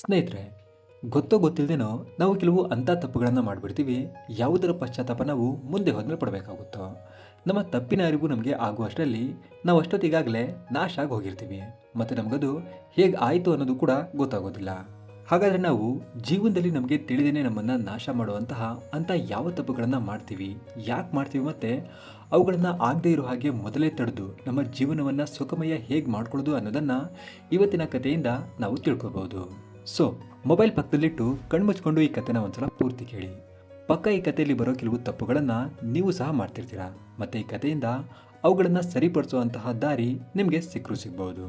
ಸ್ನೇಹಿತರೆ, ಗೊತ್ತೋ ಗೊತ್ತಿಲ್ಲದೇನೋ ನಾವು ಕೆಲವು ಅಂಥ ತಪ್ಪುಗಳನ್ನು ಮಾಡಿಬಿಡ್ತೀವಿ. ಯಾವುದರ ಪಶ್ಚಾತ್ತಾಪ ನಾವು ಮುಂದೆ ಹೋದ್ಮೇಲೆ ಪಡಬೇಕಾಗುತ್ತೋ. ನಮ್ಮ ತಪ್ಪಿನ ಅರಿವು ನಮಗೆ ಆಗುವಷ್ಟರಲ್ಲಿ ನಾವು ಅಷ್ಟೊತ್ತಿಗಾಗಲೇ ನಾಶ ಆಗಿ ಹೋಗಿರ್ತೀವಿ. ಮತ್ತು ನಮಗದು ಹೇಗೆ ಆಯಿತು ಅನ್ನೋದು ಕೂಡ ಗೊತ್ತಾಗೋದಿಲ್ಲ. ಹಾಗಾದರೆ ನಾವು ಜೀವನದಲ್ಲಿ ನಮಗೆ ತಿಳಿದೇನೆ ನಮ್ಮನ್ನು ನಾಶ ಮಾಡುವಂತಹ ಅಂಥ ಯಾವ ತಪ್ಪುಗಳನ್ನು ಮಾಡ್ತೀವಿ, ಯಾಕೆ ಮಾಡ್ತೀವಿ ಮತ್ತು ಅವುಗಳನ್ನು ಆಗದೇ ಇರೋ ಹಾಗೆ ಮೊದಲೇ ತಡೆದು ನಮ್ಮ ಜೀವನವನ್ನು ಸುಖಮಯ ಹೇಗೆ ಮಾಡ್ಕೊಳ್ಳೋದು ಅನ್ನೋದನ್ನು ಇವತ್ತಿನ ಕಥೆಯಿಂದ ನಾವು ತಿಳ್ಕೊಬೋದು. ಸೊ ಮೊಬೈಲ್ ಪಕ್ಕದಲ್ಲಿಟ್ಟು ಕಣ್ಮುಚ್ಕೊಂಡು ಈ ಕಥೆನ ಒಂದ್ಸಲ ಪೂರ್ತಿ ಕೇಳಿ. ಪಕ್ಕ ಈ ಕಥೆಯಲ್ಲಿ ಬರೋ ಕೆಲವು ತಪ್ಪುಗಳನ್ನು ನೀವು ಸಹ ಮಾಡ್ತಿರ್ತೀರ? ಮತ್ತು ಈ ಕಥೆಯಿಂದ ಅವುಗಳನ್ನು ಸರಿಪಡಿಸುವಂತಹ ದಾರಿ ನಿಮಗೆ ಸಿಕ್ಕರು ಸಿಗ್ಬೋದು.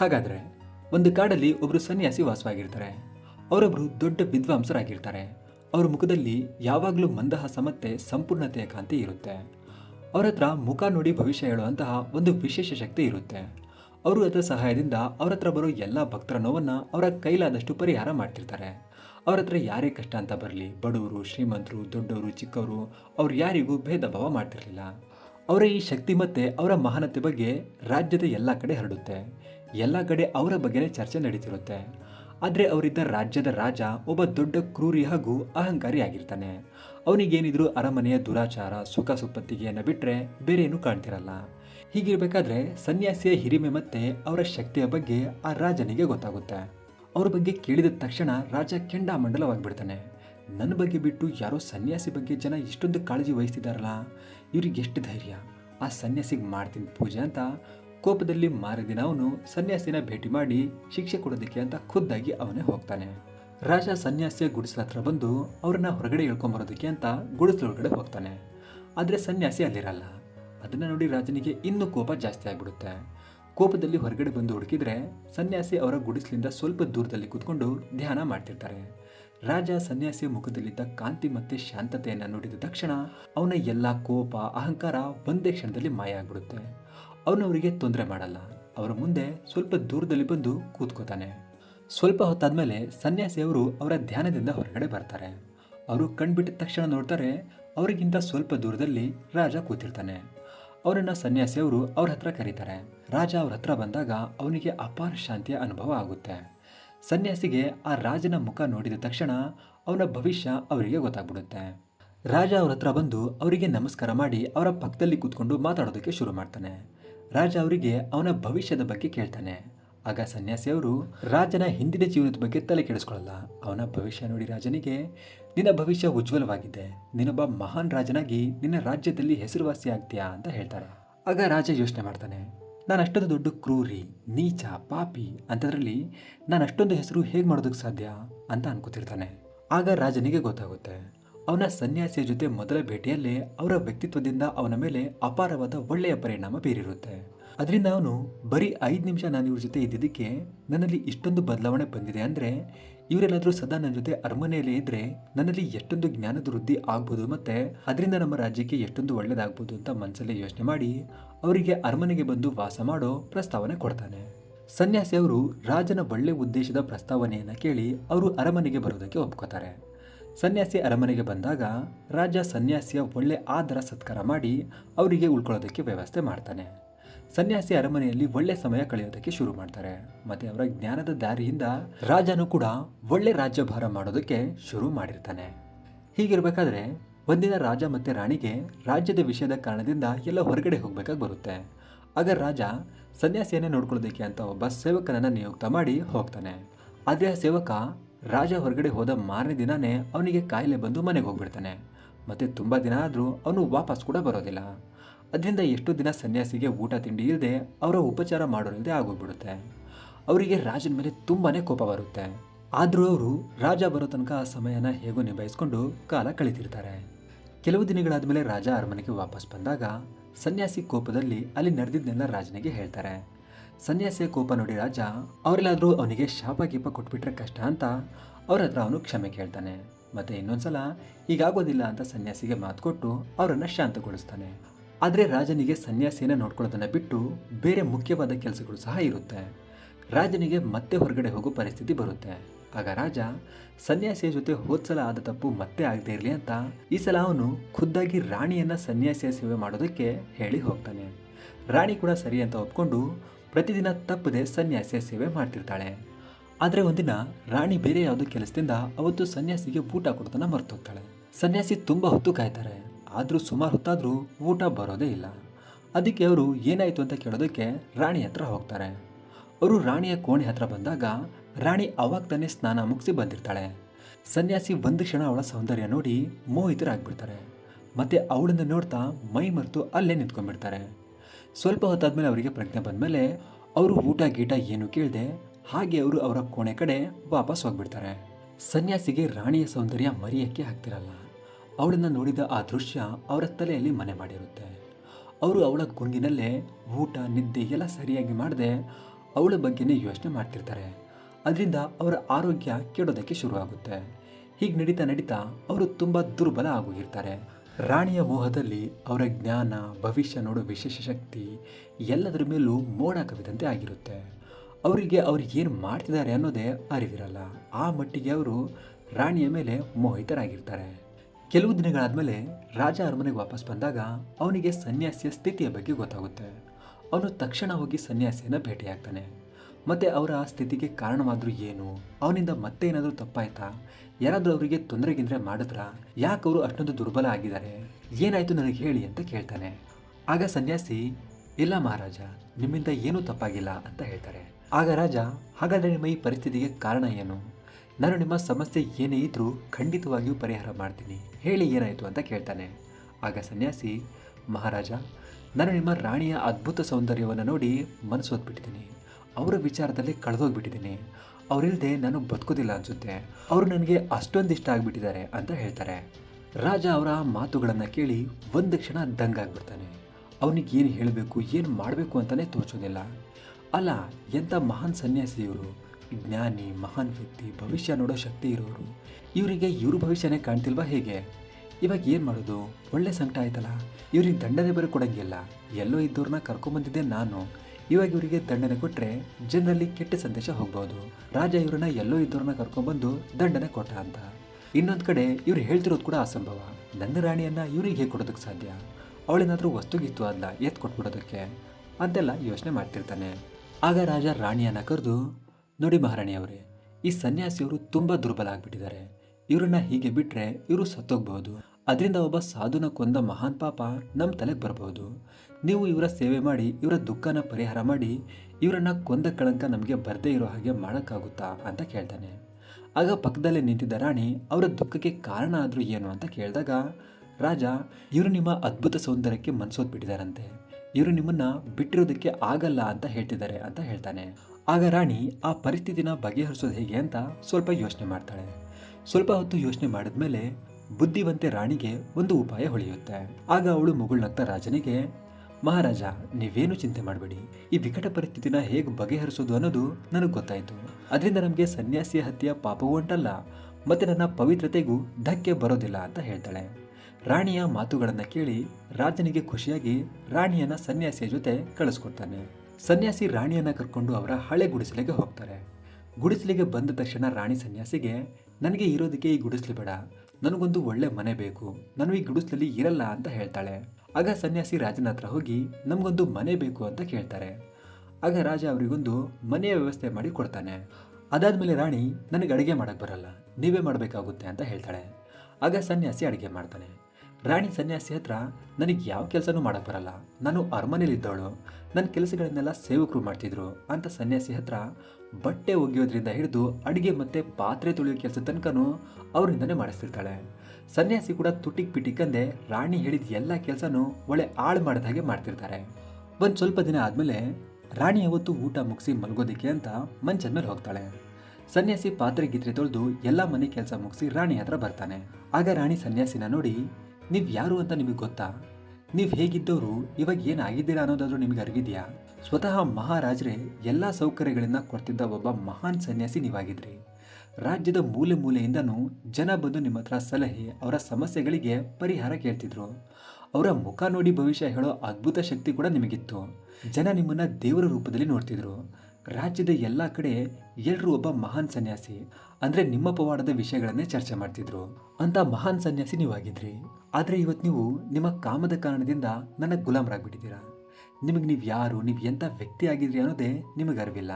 ಹಾಗಾದರೆ, ಒಂದು ಕಾಡಲ್ಲಿ ಒಬ್ಬರು ಸನ್ಯಾಸಿ ವಾಸವಾಗಿರ್ತಾರೆ. ಅವರೊಬ್ಬರು ದೊಡ್ಡ ವಿದ್ವಾಂಸರಾಗಿರ್ತಾರೆ. ಅವರ ಮುಖದಲ್ಲಿ ಯಾವಾಗಲೂ ಮಂದಹಾಸ ಮತ್ತು ಸಂಪೂರ್ಣತೆಯ ಕಾಂತಿ ಇರುತ್ತೆ. ಅವರ ಹತ್ರ ಮುಖ ನೋಡಿ ಭವಿಷ್ಯ ಹೇಳುವಂತಹ ಒಂದು ವಿಶೇಷ ಶಕ್ತಿ ಇರುತ್ತೆ. ಅವರು ಅದರ ಸಹಾಯದಿಂದ ಅವ್ರ ಹತ್ರ ಬರೋ ಎಲ್ಲ ಭಕ್ತರ ನೋವನ್ನು ಅವರ ಕೈಲಾದಷ್ಟು ಪರಿಹಾರ ಮಾಡ್ತಿರ್ತಾರೆ. ಅವ್ರ ಹತ್ರ ಯಾರೇ ಕಷ್ಟ ಅಂತ ಬರಲಿ, ಬಡವರು, ಶ್ರೀಮಂತರು, ದೊಡ್ಡವರು, ಚಿಕ್ಕವರು, ಅವ್ರು ಯಾರಿಗೂ ಭೇದ ಭಾವ ಮಾಡ್ತಿರಲಿಲ್ಲ. ಅವರ ಈ ಶಕ್ತಿ ಮತ್ತು ಅವರ ಮಹಾನತೆ ಬಗ್ಗೆ ರಾಜ್ಯದ ಎಲ್ಲ ಕಡೆ ಹರಡುತ್ತೆ. ಎಲ್ಲ ಕಡೆ ಅವರ ಬಗ್ಗೆನೇ ಚರ್ಚೆ ನಡೀತಿರುತ್ತೆ. ಆದರೆ ಅವರಿದ್ದ ರಾಜ್ಯದ ರಾಜ ಒಬ್ಬ ದೊಡ್ಡ ಕ್ರೂರಿ ಹಾಗೂ ಅಹಂಕಾರಿ ಆಗಿರ್ತಾನೆ. ಅವನಿಗೇನಿದ್ರು ಅರಮನೆಯ ದುರಾಚಾರ ಸುಖ ಸುಪ್ಪತ್ತಿಗೆಯನ್ನು ಬಿಟ್ಟರೆ ಬೇರೆ ಏನೂ ಕಾಣ್ತಿರಲ್ಲ. ಹೀಗಿರಬೇಕಾದ್ರೆ ಸನ್ಯಾಸಿಯ ಹಿರಿಮೆ ಮತ್ತೆ ಅವರ ಶಕ್ತಿಯ ಬಗ್ಗೆ ಆ ರಾಜನಿಗೆ ಗೊತ್ತಾಗುತ್ತೆ. ಅವ್ರ ಬಗ್ಗೆ ಕೇಳಿದ ತಕ್ಷಣ ರಾಜ ಕೆಂಡಾಮಂಡಲವಾಗಿಬಿಡ್ತಾನೆ. ನನ್ನ ಬಗ್ಗೆ ಬಿಟ್ಟು ಯಾರೋ ಸನ್ಯಾಸಿ ಬಗ್ಗೆ ಜನ ಇಷ್ಟೊಂದು ಕಾಳಜಿ ವಹಿಸ್ತಿದಾರಲ್ಲ, ಇವ್ರಿಗೆ ಎಷ್ಟು ಧೈರ್ಯ? ಆ ಸನ್ಯಾಸಿಗೆ ಮಾಡ್ತೀನಿ ಪೂಜೆ ಅಂತ ಕೋಪದಲ್ಲಿ ಮಾರದಿನ ಅವನು ಸನ್ಯಾಸಿನ ಭೇಟಿ ಮಾಡಿ ಶಿಕ್ಷೆ ಕೊಡೋದಕ್ಕೆ ಅಂತ ಖುದ್ದಾಗಿ ಅವನೇ ಹೋಗ್ತಾನೆ. ರಾಜ ಸನ್ಯಾಸಿಯ ಗುಡಿಸಲ ಹತ್ರ ಬಂದು ಅವ್ರನ್ನ ಹೊರಗಡೆ ಇಳ್ಕೊಂಬರೋದಕ್ಕೆ ಅಂತ ಗುಡಿಸಲೊಳಗಡೆ ಹೋಗ್ತಾನೆ. ಆದರೆ ಸನ್ಯಾಸಿ ಅಲ್ಲಿರಲ್ಲ. ಅದನ್ನು ನೋಡಿ ರಾಜನಿಗೆ ಇನ್ನೂ ಕೋಪ ಜಾಸ್ತಿ ಆಗಿಬಿಡುತ್ತೆ. ಕೋಪದಲ್ಲಿ ಹೊರಗಡೆ ಬಂದು ಹುಡುಕಿದ್ರೆ ಸನ್ಯಾಸಿ ಅವರ ಗುಡಿಸಲಿಂದ ಸ್ವಲ್ಪ ದೂರದಲ್ಲಿ ಕೂತ್ಕೊಂಡು ಧ್ಯಾನ ಮಾಡ್ತಿರ್ತಾರೆ. ರಾಜ ಸನ್ಯಾಸಿಯ ಮುಖದಲ್ಲಿದ್ದ ಕಾಂತಿ ಮತ್ತೆ ಶಾಂತತೆಯನ್ನು ನೋಡಿದ ತಕ್ಷಣ ಅವನ ಎಲ್ಲ ಕೋಪ, ಅಹಂಕಾರ ಒಂದೇ ಕ್ಷಣದಲ್ಲಿ ಮಾಯ ಆಗ್ಬಿಡುತ್ತೆ. ಅವನವರಿಗೆ ತೊಂದರೆ ಮಾಡಲ್ಲ. ಅವರ ಮುಂದೆ ಸ್ವಲ್ಪ ದೂರದಲ್ಲಿ ಬಂದು ಕೂತ್ಕೋತಾನೆ. ಸ್ವಲ್ಪ ಹೊತ್ತಾದ್ಮೇಲೆ ಸನ್ಯಾಸಿಯವರು ಅವರ ಧ್ಯಾನದಿಂದ ಹೊರಗಡೆ ಬರ್ತಾರೆ. ಅವರು ಕಣ್ಬಿಟ್ಟ ತಕ್ಷಣ ನೋಡ್ತಾರೆ ಅವರಿಗಿಂತ ಸ್ವಲ್ಪ ದೂರದಲ್ಲಿ ರಾಜ ಕೂತಿರ್ತಾನೆ. ಅವರನ್ನ ಸನ್ಯಾಸಿಯವರು ಅವ್ರ ಹತ್ರ ಕರೀತಾರೆ. ರಾಜ ಅವ್ರ ಹತ್ರ ಬಂದಾಗ ಅವನಿಗೆ ಅಪಾರ ಶಾಂತಿಯ ಅನುಭವ ಆಗುತ್ತೆ. ಸನ್ಯಾಸಿಗೆ ಆ ರಾಜನ ಮುಖ ನೋಡಿದ ತಕ್ಷಣ ಅವನ ಭವಿಷ್ಯ ಅವರಿಗೆ ಗೊತ್ತಾಗ್ಬಿಡುತ್ತೆ. ರಾಜ ಅವ್ರ ಹತ್ರ ಬಂದು ಅವರಿಗೆ ನಮಸ್ಕಾರ ಮಾಡಿ ಅವರ ಪಕ್ಕದಲ್ಲಿ ಕೂತ್ಕೊಂಡು ಮಾತಾಡೋದಕ್ಕೆ ಶುರು ಮಾಡ್ತಾನೆ. ರಾಜ ಅವರಿಗೆ ಅವನ ಭವಿಷ್ಯದ ಬಗ್ಗೆ ಕೇಳ್ತಾನೆ. ಆಗ ಸನ್ಯಾಸಿಯವರು ರಾಜನ ಹಿಂದಿನ ಜೀವನದ ಬಗ್ಗೆ ತಲೆ ಕೆಡಿಸ್ಕೊಳ್ಳಲ್ಲ. ಅವನ ಭವಿಷ್ಯ ನೋಡಿ ರಾಜನಿಗೆ ನಿನ್ನ ಭವಿಷ್ಯ ಉಜ್ವಲವಾಗಿದೆ. ನೀನೊಬ್ಬ ಮಹಾನ್ ರಾಜನಾಗಿ ನಿನ್ನ ರಾಜ್ಯದಲ್ಲಿ ಹೆಸರುವಾಸಿ ಆಗ್ತೀಯಾ ಅಂತ ಹೇಳ್ತಾರೆ. ಆಗ ರಾಜ ಯೋಚನೆ ಮಾಡ್ತಾನೆ, ನಾನು ಅಷ್ಟೊಂದು ದೊಡ್ಡ ಕ್ರೂರಿ, ನೀಚ, ಪಾಪಿ ಅಂಥದ್ರಲ್ಲಿ ನಾನು ಅಷ್ಟೊಂದು ಹೆಸರು ಹೇಗೆ ಮಾಡೋದಕ್ಕೆ ಸಾಧ್ಯ? ಅಂತ ಅನ್ಕೋತಿರ್ತಾನೆ. ಆಗ ರಾಜನಿಗೆ ಗೊತ್ತಾಗುತ್ತೆ, ಅವನ ಸನ್ಯಾಸಿಯ ಜೊತೆ ಮೊದಲ ಭೇಟಿಯಲ್ಲೇ ಅವರ ವ್ಯಕ್ತಿತ್ವದಿಂದ ಅವನ ಮೇಲೆ ಅಪಾರವಾದ ಒಳ್ಳೆಯ ಪರಿಣಾಮ ಬೀರಿರುತ್ತೆ. ಅದರಿಂದ ಅವನು ಬರೀ ಐದು ನಿಮಿಷ ನಾನು ಇವ್ರ ಜೊತೆ ಇದ್ದಿದ್ದಕ್ಕೆ ನನ್ನಲ್ಲಿ ಇಷ್ಟೊಂದು ಬದಲಾವಣೆ ಬಂದಿದೆ ಅಂದರೆ ಇವರೆಲ್ಲಾದರೂ ಸದಾ ನನ್ನ ಜೊತೆ ಅರಮನೆಯಲ್ಲಿ ಇದ್ದರೆ ನನ್ನಲ್ಲಿ ಎಷ್ಟೊಂದು ಜ್ಞಾನದ ವೃದ್ಧಿ ಆಗ್ಬೋದು ಮತ್ತು ಅದರಿಂದ ನಮ್ಮ ರಾಜ್ಯಕ್ಕೆ ಎಷ್ಟೊಂದು ಒಳ್ಳೆಯದಾಗ್ಬೋದು ಅಂತ ಮನಸ್ಸಲ್ಲಿ ಯೋಚನೆ ಮಾಡಿ ಅವರಿಗೆ ಅರಮನೆಗೆ ಬಂದು ವಾಸ ಮಾಡೋ ಪ್ರಸ್ತಾವನೆ ಕೊಡ್ತಾನೆ. ಸನ್ಯಾಸಿ ಅವರು ರಾಜನ ಒಳ್ಳೆ ಉದ್ದೇಶದ ಪ್ರಸ್ತಾವನೆಯನ್ನು ಕೇಳಿ ಅವರು ಅರಮನೆಗೆ ಬರೋದಕ್ಕೆ ಒಪ್ಕೋತಾರೆ. ಸನ್ಯಾಸಿ ಅರಮನೆಗೆ ಬಂದಾಗ ರಾಜ ಸನ್ಯಾಸಿಯ ಒಳ್ಳೆ ಆದರ ಸತ್ಕಾರ ಮಾಡಿ ಅವರಿಗೆ ಉಳ್ಕೊಳ್ಳೋದಕ್ಕೆ ವ್ಯವಸ್ಥೆ ಮಾಡ್ತಾನೆ. ಸನ್ಯಾಸಿ ಅರಮನೆಯಲ್ಲಿ ಒಳ್ಳೆ ಸಮಯ ಕಳೆಯೋದಕ್ಕೆ ಶುರು ಮಾಡ್ತಾರೆ. ಮತ್ತೆ ಅವರ ಜ್ಞಾನದ ದಾರಿಯಿಂದ ರಾಜನು ಕೂಡ ಒಳ್ಳೆ ರಾಜ್ಯಭಾರ ಮಾಡೋದಕ್ಕೆ ಶುರು ಮಾಡಿರ್ತಾನೆ. ಹೀಗಿರಬೇಕಾದ್ರೆ ಒಂದಿನ ರಾಜ ಮತ್ತೆ ರಾಣಿಗೆ ರಾಜ್ಯದ ವಿಷಯದ ಕಾರಣದಿಂದ ಎಲ್ಲ ಹೊರಗಡೆ ಹೋಗ್ಬೇಕಾಗಿ ಬರುತ್ತೆ. ಆಗ ರಾಜ ಸನ್ಯಾಸಿಯನ್ನೇ ನೋಡ್ಕೊಳ್ಳೋದಕ್ಕೆ ಅಂತ ಒಬ್ಬ ಸೇವಕನನ್ನ ನಿಯುಕ್ತ ಮಾಡಿ ಹೋಗ್ತಾನೆ. ಆದರೆ ಆ ಸೇವಕ ರಾಜ ಹೊರಗಡೆ ಹೋದ ಮಾರನೇ ದಿನಾನೇ ಅವನಿಗೆ ಕಾಯಿಲೆ ಬಂದು ಮನೆಗೆ ಹೋಗ್ಬಿಡ್ತಾನೆ. ಮತ್ತೆ ತುಂಬ ದಿನ ಆದರೂ ಅವನು ವಾಪಸ್ ಕೂಡ ಬರೋದಿಲ್ಲ. ಅದರಿಂದ ಎಷ್ಟು ದಿನ ಸನ್ಯಾಸಿಗೆ ಊಟ ತಿಂಡಿ ಇಲ್ಲದೆ ಅವರ ಉಪಚಾರ ಮಾಡೋರಿಲ್ಲದೆ ಆಗೋಗ್ಬಿಡುತ್ತೆ. ಅವರಿಗೆ ರಾಜನ ಮೇಲೆ ತುಂಬಾ ಕೋಪ ಬರುತ್ತೆ. ಆದರೂ ಅವರು ರಾಜ ಬರೋ ತನಕ ಆ ಸಮಯನ ಹೇಗೂ ನಿಭಾಯಿಸ್ಕೊಂಡು ಕಾಲ ಕಳೀತಿರ್ತಾರೆ. ಕೆಲವು ದಿನಗಳಾದ ಮೇಲೆ ರಾಜ ಅರಮನೆಗೆ ವಾಪಸ್ ಬಂದಾಗ ಸನ್ಯಾಸಿ ಕೋಪದಲ್ಲಿ ಅಲ್ಲಿ ನಡೆದಿದ್ದನ್ನೆಲ್ಲ ರಾಜನಿಗೆ ಹೇಳ್ತಾರೆ. ಸನ್ಯಾಸಿಯ ಕೋಪ ನೋಡಿ ರಾಜ, ಅವರೆಲ್ಲಾದರೂ ಅವನಿಗೆ ಶಾಪ ಗೀಪ ಕೊಟ್ಬಿಟ್ರೆ ಕಷ್ಟ ಅಂತ ಅವ್ರ ಹತ್ರ ಅವನು ಕ್ಷಮೆ ಕೇಳ್ತಾನೆ. ಮತ್ತೆ ಇನ್ನೊಂದ್ಸಲ, ಹೀಗಾಗೋದಿಲ್ಲ ಅಂತ ಸನ್ಯಾಸಿಗೆ ಮಾತು ಕೊಟ್ಟು ಅವರನ್ನು ಶಾಂತಗೊಳಿಸ್ತಾನೆ. ಆದರೆ ರಾಜನಿಗೆ ಸನ್ಯಾಸಿಯನ್ನು ನೋಡ್ಕೊಳ್ಳೋದನ್ನು ಬಿಟ್ಟು ಬೇರೆ ಮುಖ್ಯವಾದ ಕೆಲಸಗಳು ಸಹ ಇರುತ್ತೆ. ರಾಜನಿಗೆ ಮತ್ತೆ ಹೊರಗಡೆ ಹೋಗೋ ಪರಿಸ್ಥಿತಿ ಬರುತ್ತೆ. ಆಗ ರಾಜ ಸನ್ಯಾಸಿಯ ಜೊತೆ ಹೋದ್ಸಲ ಆದ ತಪ್ಪು ಮತ್ತೆ ಆಗದೆ ಇರಲಿ ಅಂತ ಈ ಸಲ ಅವನು ಖುದ್ದಾಗಿ ರಾಣಿಯನ್ನ ಸನ್ಯಾಸಿಯ ಸೇವೆ ಮಾಡೋದಕ್ಕೆ ಹೇಳಿ ಹೋಗ್ತಾನೆ. ರಾಣಿ ಕೂಡ ಸರಿ ಅಂತ ಒಪ್ಕೊಂಡು ಪ್ರತಿದಿನ ತಪ್ಪದೆ ಸನ್ಯಾಸಿಯ ಸೇವೆ ಮಾಡ್ತಿರ್ತಾಳೆ. ಆದರೆ ಒಂದಿನ ರಾಣಿ ಬೇರೆ ಯಾವುದೋ ಕೆಲಸದಿಂದ ಅವತ್ತು ಸನ್ಯಾಸಿಗೆ ಊಟ ಕೊಡೋದನ್ನ ಮರ್ತೋಗ್ತಾಳೆ ಸನ್ಯಾಸಿ ತುಂಬ ಹೊತ್ತು ಕಾಯ್ತಾರೆ. ಆದರೂ ಸುಮಾರು ಹೊತ್ತಾದರೂ ಊಟ ಬರೋದೇ ಇಲ್ಲ. ಅದಕ್ಕೆ ಅವರು ಏನಾಯಿತು ಅಂತ ಕೇಳೋದಕ್ಕೆ ರಾಣಿ ಹತ್ರ ಹೋಗ್ತಾರೆ. ಅವರು ರಾಣಿಯ ಕೋಣೆ ಹತ್ರ ಬಂದಾಗ ರಾಣಿ ಅವಾಗ ತಾನೇ ಸ್ನಾನ ಮುಗಿಸಿ ಬಂದಿರ್ತಾಳೆ. ಸನ್ಯಾಸಿ ಒಂದು ಕ್ಷಣ ಅವಳ ಸೌಂದರ್ಯ ನೋಡಿ ಮೋಹಿತರಾಗ್ಬಿಡ್ತಾರೆ. ಮತ್ತು ಅವಳನ್ನು ನೋಡ್ತಾ ಮೈ ಮರೆತು ಅಲ್ಲೇ ನಿಂತ್ಕೊಂಡ್ಬಿಡ್ತಾರೆ. ಸ್ವಲ್ಪ ಹೊತ್ತಾದ್ಮೇಲೆ ಅವರಿಗೆ ಪ್ರಜ್ಞೆ ಬಂದಮೇಲೆ ಅವರು ಊಟ ಗೀಟ ಏನು ಕೇಳದೆ ಹಾಗೆ ಅವರು ಅವರ ಕೋಣೆ ಕಡೆ ವಾಪಸ್ ಹೋಗ್ಬಿಡ್ತಾರೆ. ಸನ್ಯಾಸಿಗೆ ರಾಣಿಯ ಸೌಂದರ್ಯ ಮರೆಯೋಕ್ಕೆ ಆಗ್ತಿರಲ್ಲ. ಅವಳನ್ನು ನೋಡಿದ ಆ ದೃಶ್ಯ ಅವರ ತಲೆಯಲ್ಲಿ ಮನೆ ಮಾಡಿರುತ್ತೆ. ಅವರು ಅವಳ ಗುಂಗಿನಲ್ಲೇ ಊಟ, ನಿದ್ದೆ ಎಲ್ಲ ಸರಿಯಾಗಿ ಮಾಡದೆ ಅವಳ ಬಗ್ಗೆನೇ ಯೋಚನೆ ಮಾಡ್ತಿರ್ತಾರೆ. ಅದರಿಂದ ಅವರ ಆರೋಗ್ಯ ಕೆಡೋದಕ್ಕೆ ಶುರುವಾಗುತ್ತೆ. ಹೀಗೆ ನಡೀತಾ ನಡೀತಾ ಅವರು ತುಂಬ ದುರ್ಬಲ ಆಗೋಗಿರ್ತಾರೆ. ರಾಣಿಯ ಮೋಹದಲ್ಲಿ ಅವರ ಜ್ಞಾನ, ಭವಿಷ್ಯ ನೋಡೋ ವಿಶೇಷ ಶಕ್ತಿ ಎಲ್ಲದರ ಮೇಲೂ ಮೋಡ ಕವಿದಂತೆ ಆಗಿರುತ್ತೆ. ಅವರಿಗೆ ಅವ್ರು ಏನು ಮಾಡ್ತಿದ್ದಾರೆ ಅನ್ನೋದೇ ಅರಿವಿರಲ್ಲ. ಆ ಮಟ್ಟಿಗೆ ಅವರು ರಾಣಿಯ ಮೇಲೆ ಮೋಹಿತರಾಗಿರ್ತಾರೆ. ಕೆಲವು ದಿನಗಳಾದಮೇಲೆ ರಾಜ ಅರಮನೆಗೆ ವಾಪಸ್ ಬಂದಾಗ ಅವನಿಗೆ ಸನ್ಯಾಸಿಯ ಸ್ಥಿತಿಯ ಬಗ್ಗೆ ಗೊತ್ತಾಗುತ್ತೆ. ಅವನು ತಕ್ಷಣ ಹೋಗಿ ಸನ್ಯಾಸಿಯನ್ನು ಭೇಟಿಯಾಗ್ತಾನೆ. ಮತ್ತು ಅವರ ಸ್ಥಿತಿಗೆ ಕಾರಣವಾದರೂ ಏನು? ಅವನಿಂದ ಮತ್ತೆ ಏನಾದರೂ ತಪ್ಪಾಯ್ತಾ? ಯಾರಾದರೂ ಅವರಿಗೆ ತೊಂದರೆಗಿಂದರೆ ಮಾಡಿದ್ರಾ? ಯಾಕೆ ಅವರು ಅಷ್ಟೊಂದು ದುರ್ಬಲ ಆಗಿದ್ದಾರೆ? ಏನಾಯಿತು ನನಗೆ ಹೇಳಿ ಅಂತ ಕೇಳ್ತಾನೆ. ಆಗ ಸನ್ಯಾಸಿ, ಇಲ್ಲ ಮಹಾರಾಜ, ನಿಮ್ಮಿಂದ ಏನೂ ತಪ್ಪಾಗಿಲ್ಲ ಅಂತ ಹೇಳ್ತಾರೆ. ಆಗ ರಾಜ, ಹಾಗಾದರೆ ನಿಮ್ಮ ಈ ಪರಿಸ್ಥಿತಿಗೆ ಕಾರಣ ಏನು? ನಾನು ನಿಮ್ಮ ಸಮಸ್ಯೆ ಏನೇ ಇದ್ದರೂ ಖಂಡಿತವಾಗಿಯೂ ಪರಿಹಾರ ಮಾಡ್ತೀನಿ. ಹೇಳಿ ಏನಾಯಿತು ಅಂತ ಕೇಳ್ತಾನೆ. ಆಗ ಸನ್ಯಾಸಿ, ಮಹಾರಾಜ, ನಾನು ನಿಮ್ಮ ರಾಣಿಯ ಅದ್ಭುತ ಸೌಂದರ್ಯವನ್ನು ನೋಡಿ ಮನಸ್ಸೋದ್ಬಿಟ್ಟಿದ್ದೀನಿ ಅವರ ವಿಚಾರದಲ್ಲಿ ಕಳೆದೋಗ್ಬಿಟ್ಟಿದ್ದೀನಿ. ಅವರಿಲ್ಲದೆ ನಾನು ಬದುಕೋದಿಲ್ಲ ಅನಿಸುತ್ತೆ. ಅವರು ನನಗೆ ಅಷ್ಟೊಂದು ಇಷ್ಟ ಆಗಿಬಿಟ್ಟಿದ್ದಾರೆ ಅಂತ ಹೇಳ್ತಾರೆ. ರಾಜ ಅವರ ಮಾತುಗಳನ್ನು ಕೇಳಿ ಒಂದು ಕ್ಷಣ ದಂಗಾಗ್ಬಿಡ್ತಾನೆ. ಅವನಿಗೆ ಏನು ಹೇಳಬೇಕು, ಏನು ಮಾಡಬೇಕು ಅಂತಲೇ ತೋಚೋದಿಲ್ಲ ಅಲ್ಲ, ಎಂಥ ಮಹಾನ್ ಸನ್ಯಾಸಿ ಇವರು ಜ್ಞಾನಿ, ಮಹಾನ್ ವ್ಯಕ್ತಿ, ಭವಿಷ್ಯ ನೋಡೋ ಶಕ್ತಿ ಇರೋರು, ಇವರಿಗೆ ಇವರು ಭವಿಷ್ಯನೇ ಕಾಣ್ತಿಲ್ವಾ ಹೇಗೆ? ಇವಾಗ ಏನು ಮಾಡೋದು? ಒಳ್ಳೆ ಸಂಕಟ ಆಯ್ತಲ್ಲ? ಇವ್ರಿಗೆ ದಂಡನೆ ಬರೋ ಕೊಡೋಂಗಿಲ್ಲ. ಎಲ್ಲೋ ಇದ್ದವ್ರನ್ನ ಕರ್ಕೊಂಬಂದಿದ್ದೆ ನಾನು. ಇವಾಗ ಇವರಿಗೆ ದಂಡನೆ ಕೊಟ್ಟರೆ ಜನರಲ್ಲಿ ಕೆಟ್ಟ ಸಂದೇಶ ಹೋಗ್ಬೋದು. ರಾಜ ಇವ್ರನ್ನ ಎಲ್ಲೋ ಇದ್ದವ್ರನ್ನ ಕರ್ಕೊಂಬಂದು ದಂಡನೆ ಕೊಟ್ಟ ಅಂತ. ಇನ್ನೊಂದು ಕಡೆ ಇವ್ರು ಹೇಳ್ತಿರೋದು ಕೂಡ ಅಸಂಭವ. ನನ್ನ ರಾಣಿಯನ್ನ ಇವ್ರಿಗೆ ಹೇಗೆ ಕೊಡೋದಕ್ಕೆ ಸಾಧ್ಯ? ಅವಳೇನಾದರೂ ವಸ್ತುಗಿತ್ತು ಅಲ್ಲ ಎತ್ತು ಕೊಟ್ಬಿಡೋದಕ್ಕೆ ಅಂತೆಲ್ಲ ಯೋಚನೆ ಮಾಡ್ತಿರ್ತಾನೆ. ಆಗ ರಾಜ ರಾಣಿಯನ್ನ ಕರೆದು ನೋಡಿ ಮಹಾರಾಣಿಯವರೇ ಈ ಸನ್ಯಾಸಿಯವರು ತುಂಬ ದುರ್ಬಲ ಆಗ್ಬಿಟ್ಟಿದ್ದಾರೆ. ಇವರನ್ನ ಹೀಗೆ ಬಿಟ್ಟರೆ ಇವರು ಸತ್ತೋಗ್ಬಹುದು. ಅದರಿಂದ ಒಬ್ಬ ಸಾಧುನ ಕೊಂದ ಮಹಾನ್ ಪಾಪ ನಮ್ಮ ತಲೆಗೆ ಬರಬಹುದು. ನೀವು ಇವರ ಸೇವೆ ಮಾಡಿ, ಇವರ ದುಃಖನ ಪರಿಹಾರ ಮಾಡಿ, ಇವರನ್ನ ಕೊಂದ ಕಳಂಕ ನಮಗೆ ಬರದೇ ಇರೋ ಹಾಗೆ ಮಾಡೋಕ್ಕಾಗುತ್ತಾ ಅಂತ ಕೇಳ್ತಾನೆ. ಆಗ ಪಕ್ಕದಲ್ಲೇ ನಿಂತಿದ್ದ ರಾಣಿ ಅವರ ದುಃಖಕ್ಕೆ ಕಾರಣ ಆದರೂ ಏನು ಅಂತ ಕೇಳಿದಾಗ, ರಾಜ, ಇವರು ನಿಮ್ಮ ಅದ್ಭುತ ಸೌಂದರ್ಯಕ್ಕೆ ಮನ್ಸೋದ್ಬಿಟ್ಟಿದಾರಂತೆ. ಇವರು ನಿಮ್ಮನ್ನ ಬಿಟ್ಟಿರೋದಕ್ಕೆ ಆಗಲ್ಲ ಅಂತ ಹೇಳ್ತಿದ್ದಾರೆ, ಅಂತ ಹೇಳ್ತಾನೆ. ಆಗ ರಾಣಿ ಆ ಪರಿಸ್ಥಿತಿನ ಬಗೆಹರಿಸೋದು ಹೇಗೆ ಅಂತ ಸ್ವಲ್ಪ ಯೋಚನೆ ಮಾಡ್ತಾಳೆ. ಸ್ವಲ್ಪ ಹೊತ್ತು ಯೋಚನೆ ಮಾಡಿದ ಮೇಲೆ ಬುದ್ಧಿವಂತೆ ರಾಣಿಗೆ ಒಂದು ಉಪಾಯ ಹೊಳೆಯುತ್ತೆ. ಆಗ ಅವಳು ಮುಗುಳ್ನಗ್ತ ರಾಜನಿಗೆ, ಮಹಾರಾಜ, ನೀವೇನು ಚಿಂತೆ ಮಾಡಬೇಡಿ. ಈ ವಿಕಟ ಪರಿಸ್ಥಿತಿನ ಹೇಗೆ ಬಗೆಹರಿಸೋದು ಅನ್ನೋದು ನನಗೆ ಗೊತ್ತಾಯಿತು. ಅದರಿಂದ ನಮಗೆ ಸನ್ಯಾಸಿಯ ಹತ್ಯೆಯ ಪಾಪವೂ ಉಂಟಲ್ಲ, ಮತ್ತು ನನ್ನ ಪವಿತ್ರತೆಗೂ ಧಕ್ಕೆ ಬರೋದಿಲ್ಲ ಅಂತ ಹೇಳ್ತಾಳೆ. ರಾಣಿಯ ಮಾತುಗಳನ್ನು ಕೇಳಿ ರಾಜನಿಗೆ ಖುಷಿಯಾಗಿ ರಾಣಿಯನ್ನು ಸನ್ಯಾಸಿಯ ಜೊತೆ ಕಳಿಸ್ಕೊಡ್ತಾನೆ. ಸನ್ಯಾಸಿ ರಾಣಿಯನ್ನು ಕರ್ಕೊಂಡು ಅವರ ಹಳೆ ಗುಡಿಸಲಿಗೆ ಹೋಗ್ತಾರೆ. ಗುಡಿಸಲಿಗೆ ಬಂದ ತಕ್ಷಣ ರಾಣಿ ಸನ್ಯಾಸಿಗೆ, ನನಗೆ ಇರೋದಕ್ಕೆ ಈ ಗುಡಿಸಲು ಬೇಡ. ನನಗೊಂದು ಒಳ್ಳೆ ಮನೆ ಬೇಕು. ನಾನು ಈ ಗುಡಿಸಲಲ್ಲಿ ಇರಲ್ಲ ಅಂತ ಹೇಳ್ತಾಳೆ. ಆಗ ಸನ್ಯಾಸಿ ರಾಜನ ಹತ್ರ ಹೋಗಿ, ನಮಗೊಂದು ಮನೆ ಬೇಕು ಅಂತ ಕೇಳ್ತಾರೆ. ಆಗ ರಾಜ ಅವರಿಗೊಂದು ಮನೆಯ ವ್ಯವಸ್ಥೆ ಮಾಡಿ ಕೊಡ್ತಾನೆ. ಅದಾದ್ಮೇಲೆ ರಾಣಿ, ನನಗೆ ಅಡುಗೆ ಮಾಡಕ್ಕೆ ಬರಲ್ಲ. ನೀವೇ ಮಾಡಬೇಕಾಗುತ್ತೆ ಅಂತ ಹೇಳ್ತಾಳೆ. ಆಗ ಸನ್ಯಾಸಿ ಅಡುಗೆ ಮಾಡ್ತಾನೆ. ರಾಣಿ ಸನ್ಯಾಸಿ ಹತ್ರ ನನಗೆ ಯಾವ ಕೆಲಸನೂ ಮಾಡಕ್ಕೆ ಬರಲ್ಲ. ನಾನು ಅರಮನೇಲಿದ್ದವಳು. ನನ್ನ ಕೆಲಸಗಳನ್ನೆಲ್ಲ ಸೇವಕರು ಮಾಡ್ತಿದ್ರು ಅಂತ ಸನ್ಯಾಸಿ ಹತ್ರ ಬಟ್ಟೆ ಒಗೆಯೋದ್ರಿಂದ ಹಿಡಿದು ಅಡುಗೆ ಮತ್ತು ಪಾತ್ರೆ ತೊಳೆಯೋ ಕೆಲಸ ತನಕನೂ ಅವರಿಂದನೇ ಮಾಡಿಸ್ತಿರ್ತಾಳೆ. ಸನ್ಯಾಸಿ ಕೂಡ ತುಟಿಕ್ ಪಿಟಿಕಂದೆ ರಾಣಿ ಹೇಳಿದ ಎಲ್ಲ ಕೆಲಸನೂ ಒಳ್ಳೆ ಆಳು ಮಾಡಿದ ಹಾಗೆ ಮಾಡ್ತಿರ್ತಾರೆ. ಒಂದು ಸ್ವಲ್ಪ ದಿನ ಆದಮೇಲೆ ರಾಣಿ ಅವತ್ತು ಊಟ ಮುಗಿಸಿ ಮಲಗೋದಕ್ಕೆ ಅಂತ ಮಂಚದ ಮೇಲೆ ಹೋಗ್ತಾಳೆ. ಸನ್ಯಾಸಿ ಪಾತ್ರೆ ಗಿತ್ರೆ ತೊಳೆದು ಎಲ್ಲ ಮನೆ ಕೆಲಸ ಮುಗಿಸಿ ರಾಣಿ ಹತ್ರ ಬರ್ತಾನೆ. ಆಗ ರಾಣಿ ಸನ್ಯಾಸಿನ ನೋಡಿ ನೀವು ಯಾರು ಅಂತ ನಿಮಗೆ ಗೊತ್ತಾ? ನೀವು ಹೇಗಿದ್ದವರು, ಇವಾಗ ಏನಾಗಿದ್ದೀರಾ ಅನ್ನೋದಾದರೂ ನಿಮಗೆ ಅರಿವಿದೆಯಾ? ಸ್ವತಃ ಮಹಾರಾಜರೇ ಎಲ್ಲ ಸೌಕರ್ಯಗಳನ್ನ ಕೊಡ್ತಿದ್ದ ಒಬ್ಬ ಮಹಾನ್ ಸನ್ಯಾಸಿ ನೀವಾಗಿದ್ರಿ. ರಾಜ್ಯದ ಮೂಲೆ ಮೂಲೆಯಿಂದನೂ ಜನ ಬಂದು ನಿಮ್ಮ ಹತ್ರ ಸಲಹೆ, ಅವರ ಸಮಸ್ಯೆಗಳಿಗೆ ಪರಿಹಾರ ಕೇಳ್ತಿದ್ರು. ಅವರ ಮುಖ ನೋಡಿ ಭವಿಷ್ಯ ಹೇಳೋ ಅದ್ಭುತ ಶಕ್ತಿ ಕೂಡ ನಿಮಗಿತ್ತು. ಜನ ನಿಮ್ಮನ್ನ ದೇವರ ರೂಪದಲ್ಲಿ ನೋಡ್ತಿದ್ರು. ರಾಜ್ಯದ ಎಲ್ಲ ಕಡೆ ಎಲ್ಲರೂ ಒಬ್ಬ ಮಹಾನ್ ಸನ್ಯಾಸಿ. ಅಂದ್ರೆ ನಿಮ್ಮ ಪವಾಡದ ವಿಷಯಗಳನ್ನೇ ಚರ್ಚೆ ಮಾಡ್ತಿದ್ರು. ಅಂತ ಮಹಾನ್ ಸನ್ಯಾಸಿ ನೀವಾಗಿದ್ರಿ. ಆದ್ರೆ ಇವತ್ತು ನೀವು ನಿಮ್ಮ ಕಾಮದ ಕಾರಣದಿಂದ ನನ್ನ ಗುಲಾಮರಾಗ್ಬಿಟ್ಟಿದ್ದೀರಾ? ನಿಮಗೆ ನೀವು ಯಾರು, ನೀವು ಎಂಥ ವ್ಯಕ್ತಿ ಆಗಿದ್ರಿ ಅನ್ನೋದೇ ನಿಮಗೆ ಅರಿವಿಲ್ಲ.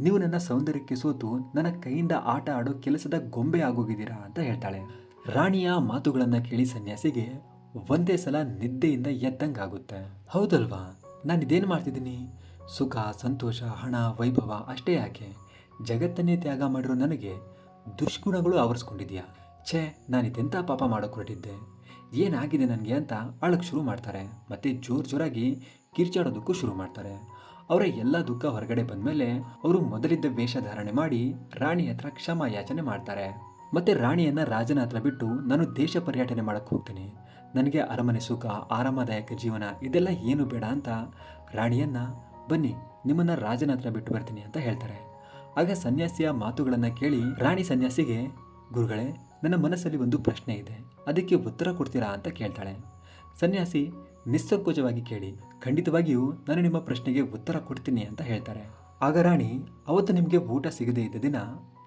ನೀವು ನನ್ನ ಸೌಂದರ್ಯಕ್ಕೆ ಸೋತು ನನ್ನ ಕೈಯಿಂದ ಆಟ ಆಡೋ ಕೆಲಸದ ಗೊಂಬೆ ಆಗೋಗಿದ್ದೀರಾ ಅಂತ ಹೇಳ್ತಾಳೆ. ರಾಣಿಯ ಮಾತುಗಳನ್ನು ಕೇಳಿ ಸನ್ಯಾಸಿಗೆ ಒಂದೇ ಸಲ ನಿದ್ದೆಯಿಂದ ಎದ್ದಂಗಾಗುತ್ತೆ ಹೌದಲ್ವಾ? ಇದೇನು ಮಾಡ್ತಿದ್ದೀನಿ? ಸುಖ, ಸಂತೋಷ, ಹಣ, ವೈಭವ ಅಷ್ಟೇ ಯಾಕೆ? ಜಗತ್ತನ್ನೇ ತ್ಯಾಗ ಮಾಡಿರೋ ನನಗೆ ದುಷ್ಗುಣಗಳು ಆವರಿಸ್ಕೊಂಡಿದ್ಯಾ? ಛೇ, ನಾನು ಇದೆಂಥ ಪಾಪ ಮಾಡೋಕೆ ಹೊರಟಿದ್ದೆ? ಏನಾಗಿದೆ ನನಗೆ ಅಂತ ಅಳಕ್ಕೆ ಶುರು ಮಾಡ್ತಾರೆ. ಮತ್ತು ಜೋರು ಜೋರಾಗಿ ಕಿರ್ಚಾಡೋದಕ್ಕೂ ಶುರು ಮಾಡ್ತಾರೆ. ಅವರ ಎಲ್ಲ ದುಃಖ ಹೊರಗಡೆ ಬಂದಮೇಲೆ ಅವರು ಮೊದಲಿದ್ದ ವೇಷಧಾರಣೆ ಮಾಡಿ ರಾಣಿ ಹತ್ರ ಕ್ಷಮ ಯಾಚನೆ ಮಾಡ್ತಾರೆ. ಮತ್ತು ರಾಣಿಯನ್ನು ರಾಜನ ಹತ್ರ ಬಿಟ್ಟು ನಾನು ದೇಶ ಪರ್ಯಟನೆ ಮಾಡೋಕ್ಕೆ ಹೋಗ್ತೀನಿ. ನನಗೆ ಅರಮನೆ ಸುಖ, ಆರಾಮದಾಯಕ ಜೀವನ ಇದೆಲ್ಲ ಏನು ಬೇಡ ಅಂತ ರಾಣಿಯನ್ನು ಬನ್ನಿ, ನಿಮ್ಮನ್ನು ರಾಜನ ಹತ್ರ ಬಿಟ್ಟು ಬರ್ತೀನಿ ಅಂತ ಹೇಳ್ತಾರೆ. ಆಗ ಸನ್ಯಾಸಿಯ ಮಾತುಗಳನ್ನು ಕೇಳಿ ರಾಣಿ ಸನ್ಯಾಸಿಗೆ, ಗುರುಗಳೇ, ನನ್ನ ಮನಸ್ಸಲ್ಲಿ ಒಂದು ಪ್ರಶ್ನೆ ಇದೆ. ಅದಕ್ಕೆ ಉತ್ತರ ಕೊಡ್ತೀರಾ ಅಂತ ಕೇಳ್ತಾಳೆ. ಸನ್ಯಾಸಿ ನಿಸ್ಸಂಕೋಚವಾಗಿ ಕೇಳಿ, ಖಂಡಿತವಾಗಿಯೂ ನಾನು ನಿಮ್ಮ ಪ್ರಶ್ನೆಗೆ ಉತ್ತರ ಕೊಡ್ತೀನಿ ಅಂತ ಹೇಳ್ತಾರೆ. ಆಗ ರಾಣಿ, ಅವತ್ತು ನಿಮಗೆ ಊಟ ಸಿಗದೇ ಇದ್ದ ದಿನ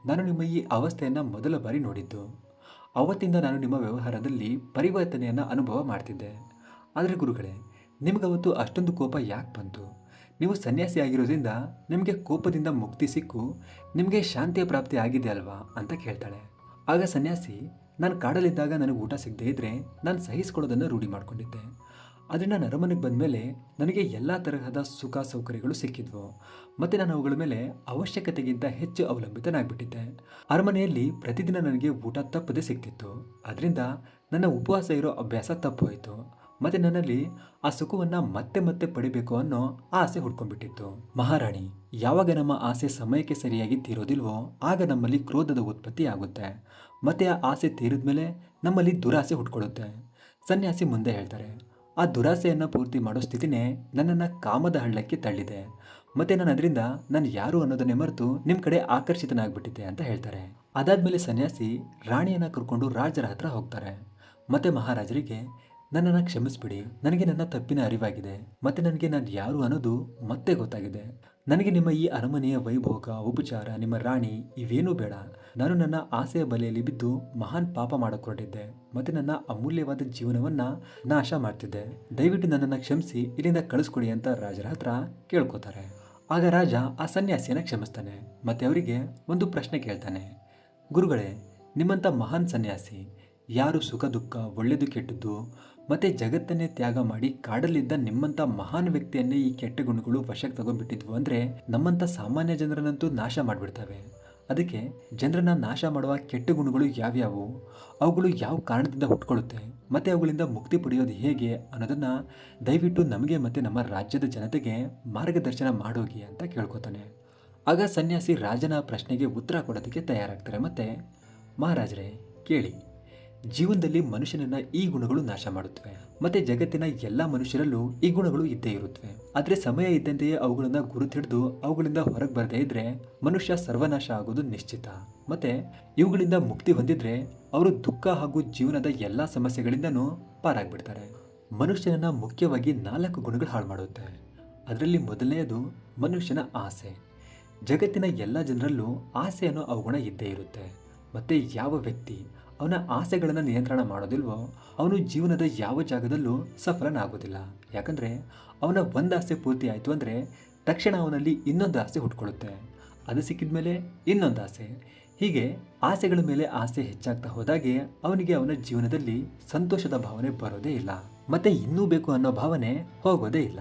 ನಾನು ನಿಮ್ಮ ಈ ಅವಸ್ಥೆಯನ್ನು ಮೊದಲ ಬಾರಿ ನೋಡಿದ್ದು. ಅವತ್ತಿಂದ ನಾನು ನಿಮ್ಮ ವ್ಯವಹಾರದಲ್ಲಿ ಪರಿವರ್ತನೆಯನ್ನು ಅನುಭವ ಮಾಡ್ತಿದ್ದೆ. ಆದರೆ ಗುರುಗಳೇ, ನಿಮಗವತ್ತು ಅಷ್ಟೊಂದು ಕೋಪ ಯಾಕೆ ಬಂತು? ನೀವು ಸನ್ಯಾಸಿ ಆಗಿರೋದ್ರಿಂದ ನಿಮಗೆ ಕೋಪದಿಂದ ಮುಕ್ತಿ ಸಿಕ್ಕು, ನಿಮಗೆ ಶಾಂತಿಯ ಪ್ರಾಪ್ತಿ ಆಗಿದೆ ಅಲ್ವಾ ಅಂತ ಕೇಳ್ತಾಳೆ. ಆಗ ಸನ್ಯಾಸಿ, ನಾನು ಕಾಡಲಿದ್ದಾಗ ನನಗೆ ಊಟ ಸಿಗದೇ ಇದ್ದರೆ ನಾನು ಸಹಿಸ್ಕೊಳ್ಳೋದನ್ನು ರೂಢಿ ಮಾಡಿಕೊಂಡಿದ್ದೆ. ಆದರೆ ನಾನು ಅರಮನೆಗೆ ಬಂದಮೇಲೆ ನನಗೆ ಎಲ್ಲ ತರಹದ ಸುಖ ಸೌಕರ್ಯಗಳು ಸಿಕ್ಕಿದ್ವು. ಮತ್ತು ನಾನು ಅವುಗಳ ಮೇಲೆ ಅವಶ್ಯಕತೆಗಿಂತ ಹೆಚ್ಚು ಅವಲಂಬಿತನಾಗ್ಬಿಟ್ಟಿದ್ದೆ. ಅರಮನೆಯಲ್ಲಿ ಪ್ರತಿದಿನ ನನಗೆ ಊಟ ತಪ್ಪದೇ ಸಿಗ್ತಿತ್ತು. ಅದರಿಂದ ನನ್ನ ಉಪವಾಸ ಇರೋ ಅಭ್ಯಾಸ ತಪ್ಪೋಯಿತು. ಮತ್ತು ನನ್ನಲ್ಲಿ ಆ ಸುಖವನ್ನು ಮತ್ತೆ ಮತ್ತೆ ಪಡಿಬೇಕು ಅನ್ನೋ ಆಸೆ ಹುಡ್ಕೊಂಡ್ಬಿಟ್ಟಿತ್ತು. ಮಹಾರಾಣಿ, ಯಾವಾಗ ನಮ್ಮ ಆಸೆ ಸಮಯಕ್ಕೆ ಸರಿಯಾಗಿ ತೀರೋದಿಲ್ವೋ ಆಗ ನಮ್ಮಲ್ಲಿ ಕ್ರೋಧದ ಉತ್ಪತ್ತಿ ಆಗುತ್ತೆ. ಮತ್ತೆ ಆ ಆಸೆ ತೀರಿದ್ಮೇಲೆ ನಮ್ಮಲ್ಲಿ ದುರಾಸೆ ಹುಟ್ಕೊಳ್ಳುತ್ತೆ ಸನ್ಯಾಸಿ ಮುಂದೆ ಹೇಳ್ತಾರೆ, ಆ ದುರಾಸೆಯನ್ನು ಪೂರ್ತಿ ಮಾಡೋ ಸ್ಥಿತಿನೇ ನನ್ನನ್ನು ಕಾಮದ ಹಳ್ಳಕ್ಕೆ ತಳ್ಳಿದೆ. ಮತ್ತೆ ನಾನು ಅದರಿಂದ ನಾನು ಯಾರು ಅನ್ನೋದನ್ನೇ ಮರೆತು ನಿಮ್ಮ ಕಡೆ ಆಕರ್ಷಿತನಾಗ್ಬಿಟ್ಟಿದ್ದೆ ಅಂತ ಹೇಳ್ತಾರೆ. ಅದಾದ್ಮೇಲೆ ಸನ್ಯಾಸಿ ರಾಣಿಯನ್ನು ಕರ್ಕೊಂಡು ರಾಜರ ಹತ್ರ ಹೋಗ್ತಾರೆ. ಮತ್ತೆ ಮಹಾರಾಜರಿಗೆ ನನ್ನನ್ನು ಕ್ಷಮಿಸ್ಬಿಡಿ. ನನಗೆ ನನ್ನ ತಪ್ಪಿನ ಅರಿವಾಗಿದೆ. ಮತ್ತೆ ನನಗೆ ನಾನು ಯಾರು ಅನ್ನೋದು ಮತ್ತೆ ಗೊತ್ತಾಗಿದೆ. ನನಗೆ ನಿಮ್ಮ ಈ ಅರಮನೆಯ ವೈಭೋಗ, ಉಪಚಾರ, ನಿಮ್ಮ ರಾಣಿ ಇವೇನೂ ಬೇಡ. ನಾನು ನನ್ನ ಆಸೆಯ ಬಲೆಯಲ್ಲಿ ಬಿದ್ದು ಮಹಾನ್ ಪಾಪ ಮಾಡಿಕೊಂಡಿದ್ದೆ. ಮತ್ತು ನನ್ನ ಅಮೂಲ್ಯವಾದ ಜೀವನವನ್ನ ನಾಶ ಮಾಡ್ತಿದ್ದೆ. ದಯವಿಟ್ಟು ನನ್ನನ್ನು ಕ್ಷಮಿಸಿ, ಇಲ್ಲಿಂದ ಕಳಿಸ್ಕೊಡಿ ಅಂತ ರಾಜರ ಹತ್ರ ಕೇಳ್ಕೊತಾರೆ. ಆಗ ರಾಜ ಆ ಸನ್ಯಾಸಿಯನ್ನ ಕ್ಷಮಿಸ್ತಾನೆ. ಮತ್ತೆ ಅವರಿಗೆ ಒಂದು ಪ್ರಶ್ನೆ ಕೇಳ್ತಾನೆ. ಗುರುಗಳೇ ನಿಮ್ಮಂಥ ಮಹಾನ್ ಸನ್ಯಾಸಿ, ಯಾರು ಸುಖ, ದುಃಖ, ಒಳ್ಳೆಯದು, ಕೆಟ್ಟದ್ದು ಮತ್ತೆ ಜಗತ್ತನ್ನೇ ತ್ಯಾಗ ಮಾಡಿ ಕಾಡಲ್ಲಿದ್ದ ನಿಮ್ಮಂಥ ಮಹಾನ್ ವ್ಯಕ್ತಿಯನ್ನೇ ಈ ಕೆಟ್ಟ ಗುಣಗಳು ವಶಕ್ಕೆ ತಗೊಂಡ್ಬಿಟ್ಟಿದ್ವು ಅಂದರೆ ನಮ್ಮಂಥ ಸಾಮಾನ್ಯ ಜನರನ್ನಂತೂ ನಾಶ ಮಾಡಿಬಿಡ್ತವೆ. ಅದಕ್ಕೆ ಜನರನ್ನ ನಾಶ ಮಾಡುವ ಕೆಟ್ಟ ಗುಣಗಳು ಯಾವ್ಯಾವು? ಅವುಗಳು ಯಾವ ಕಾರಣದಿಂದ ಹುಟ್ಕೊಳ್ಳುತ್ತೆ? ಮತ್ತೆ ಅವುಗಳಿಂದ ಮುಕ್ತಿ ಪಡೆಯೋದು ಹೇಗೆ ಅನ್ನೋದನ್ನ ದಯವಿಟ್ಟು ನಮಗೆ ಮತ್ತೆ ನಮ್ಮ ರಾಜ್ಯದ ಜನತೆಗೆ ಮಾರ್ಗದರ್ಶನ ಮಾಡೋಗಿ ಅಂತ ಕೇಳ್ಕೊತಾನೆ. ಆಗ ಸನ್ಯಾಸಿ ರಾಜನ ಪ್ರಶ್ನೆಗೆ ಉತ್ತರ ಕೊಡೋದಕ್ಕೆ ತಯಾರಾಗ್ತಾರೆ. ಮತ್ತೆ ಮಹಾರಾಜರೇ, ಕೇಳಿ. ಜೀವನದಲ್ಲಿ ಮನುಷ್ಯನನ್ನ ಈ ಗುಣಗಳು ನಾಶ ಮಾಡುತ್ತವೆ. ಮತ್ತೆ ಜಗತ್ತಿನ ಎಲ್ಲ ಮನುಷ್ಯರಲ್ಲೂ ಈ ಗುಣಗಳು ಇದ್ದೇ ಇರುತ್ತವೆ. ಆದರೆ ಸಮಯ ಇದ್ದಂತೆಯೇ ಅವುಗಳನ್ನ ಗುರುತಿಡಿದು ಅವುಗಳಿಂದ ಹೊರಗೆ ಬರದೇ ಇದ್ರೆ ಮನುಷ್ಯ ಸರ್ವನಾಶ ಆಗೋದು ನಿಶ್ಚಿತ. ಮತ್ತೆ ಇವುಗಳಿಂದ ಮುಕ್ತಿ ಹೊಂದಿದ್ರೆ ಅವರು ದುಃಖ ಹಾಗೂ ಜೀವನದ ಎಲ್ಲ ಸಮಸ್ಯೆಗಳಿಂದನೂ ಪಾರಾಗ್ಬಿಡ್ತಾರೆ. ಮನುಷ್ಯನನ್ನ ಮುಖ್ಯವಾಗಿ ನಾಲ್ಕು ಗುಣಗಳು ಹಾಳು ಮಾಡುತ್ತೆ. ಅದರಲ್ಲಿ ಮೊದಲನೆಯದು ಮನುಷ್ಯನ ಆಸೆ. ಜಗತ್ತಿನ ಎಲ್ಲ ಜನರಲ್ಲೂ ಆಸೆ ಅನ್ನೋ ಅವಗುಣ ಇದ್ದೇ ಇರುತ್ತೆ. ಮತ್ತೆ ಯಾವ ವ್ಯಕ್ತಿ ಅವನ ಆಸೆಗಳನ್ನು ನಿಯಂತ್ರಣ ಮಾಡೋದಿಲ್ವೋ, ಅವನು ಜೀವನದ ಯಾವ ಜಾಗದಲ್ಲೂ ಸಫಲನಾಗೋದಿಲ್ಲ. ಯಾಕಂದರೆ, ಅವನ ಒಂದು ಆಸೆ ಪೂರ್ತಿ ಆಯಿತು ಅಂದರೆ ತಕ್ಷಣ ಅವನಲ್ಲಿ ಇನ್ನೊಂದು ಆಸೆ ಹುಟ್ಕೊಳ್ಳುತ್ತೆ. ಅದು ಸಿಕ್ಕಿದ ಮೇಲೆ ಇನ್ನೊಂದು ಆಸೆ. ಹೀಗೆ ಆಸೆಗಳ ಮೇಲೆ ಆಸೆ ಹೆಚ್ಚಾಗ್ತಾ ಹೋದಾಗೆ ಅವನಿಗೆ ಅವನ ಜೀವನದಲ್ಲಿ ಸಂತೋಷದ ಭಾವನೆ ಬರೋದೇ ಇಲ್ಲ. ಮತ್ತೆ ಇನ್ನೂ ಬೇಕು ಅನ್ನೋ ಭಾವನೆ ಹೋಗೋದೇ ಇಲ್ಲ.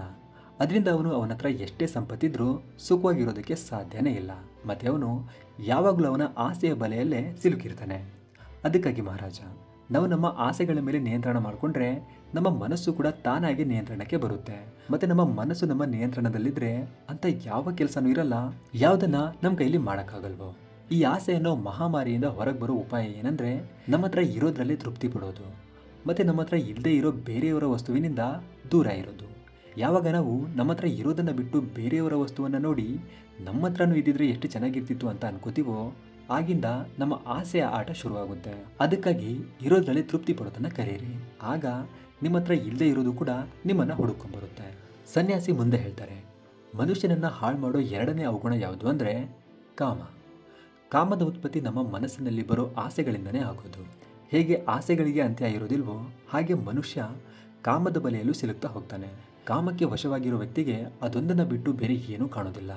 ಅದರಿಂದ ಅವನು ಅವನ ಹತ್ರ ಎಷ್ಟೇ ಸಂಪತ್ತಿದ್ರೂ ಸುಖವಾಗಿರೋದಕ್ಕೆ ಸಾಧ್ಯನೇ ಇಲ್ಲ. ಮತ್ತೆ ಅವನು ಯಾವಾಗಲೂ ಅವನ ಆಸೆಯ ಬಲೆಯಲ್ಲೇ ಸಿಲುಕಿರ್ತಾನೆ. ಅದಕ್ಕಾಗಿ ಮಹಾರಾಜ, ನಾವು ನಮ್ಮ ಆಸೆಗಳ ಮೇಲೆ ನಿಯಂತ್ರಣ ಮಾಡಿಕೊಂಡ್ರೆ ನಮ್ಮ ಮನಸ್ಸು ಕೂಡ ತಾನಾಗಿ ನಿಯಂತ್ರಣಕ್ಕೆ ಬರುತ್ತೆ. ಮತ್ತೆ ನಮ್ಮ ಮನಸ್ಸು ನಮ್ಮ ನಿಯಂತ್ರಣದಲ್ಲಿದ್ರೆ ಅಂತ ಯಾವ ಕೆಲಸನೂ ಇರಲ್ಲ. ಯಾವುದನ್ನ ನಮ್ಮ ಕೈಲಿ ಮಾಡೋಕ್ಕಾಗಲ್ವೋ. ಈ ಆಸೆ ಅನ್ನೋ ಮಹಾಮಾರಿಯಿಂದ ಹೊರಗೆ ಬರೋ ಉಪಾಯ ಏನಂದ್ರೆ, ನಮ್ಮ ಹತ್ರ ಇರೋದ್ರಲ್ಲೇ ತೃಪ್ತಿ ಪಡೋದು. ಮತ್ತೆ ನಮ್ಮ ಹತ್ರ ಇಲ್ಲದೆ ಇರೋ ಬೇರೆಯವರ ವಸ್ತುವಿನಿಂದ ದೂರ ಇರೋದು. ಯಾವಾಗ ನಾವು ನಮ್ಮ ಹತ್ರ ಇರೋದನ್ನ ಬಿಟ್ಟು ಬೇರೆಯವರ ವಸ್ತುವನ್ನ ನೋಡಿ ನಮ್ಮ ಹತ್ರನೂ ಇದ್ದಿದ್ರೆ ಎಷ್ಟು ಚೆನ್ನಾಗಿರ್ತಿತ್ತು ಅಂತ ಅನ್ಕೋತೀವೋ ಆಗಿಂದ ನಮ್ಮ ಆಸೆಯ ಆಟ ಶುರುವಾಗುತ್ತೆ. ಅದಕ್ಕಾಗಿ ಇರೋದ್ರಲ್ಲಿ ತೃಪ್ತಿ ಪಡೋದನ್ನ ಕರೀರಿ. ಆಗ ನಿಮ್ಮ ಹತ್ರ ಇಲ್ಲದೆ ಇರೋದು ಕೂಡ ನಿಮ್ಮನ್ನ ಹುಡುಕೊಂಡ್ಬರುತ್ತೆ ಸನ್ಯಾಸಿ ಮುಂದೆ ಹೇಳ್ತಾರೆ, ಮನುಷ್ಯನನ್ನ ಹಾಳು ಮಾಡೋ ಎರಡನೇ ಅವಗುಣ ಯಾವುದು ಅಂದ್ರೆ ಕಾಮ. ಕಾಮದ ಉತ್ಪತ್ತಿ ನಮ್ಮ ಮನಸ್ಸಿನಲ್ಲಿ ಬರೋ ಆಸೆಗಳಿಂದನೇ ಆಗೋದು. ಹೇಗೆ ಆಸೆಗಳಿಗೆ ಅಂತ್ಯ ಇರೋದಿಲ್ವೋ ಹಾಗೆ ಮನುಷ್ಯ ಕಾಮದ ಬಲೆಯಲ್ಲೂ ಸಿಲುಕ್ತಾ ಹೋಗ್ತಾನೆ. ಕಾಮಕ್ಕೆ ವಶವಾಗಿರೋ ವ್ಯಕ್ತಿಗೆ ಅದೊಂದನ್ನು ಬಿಟ್ಟು ಬೇರೆ ಏನೂ ಕಾಣೋದಿಲ್ಲ.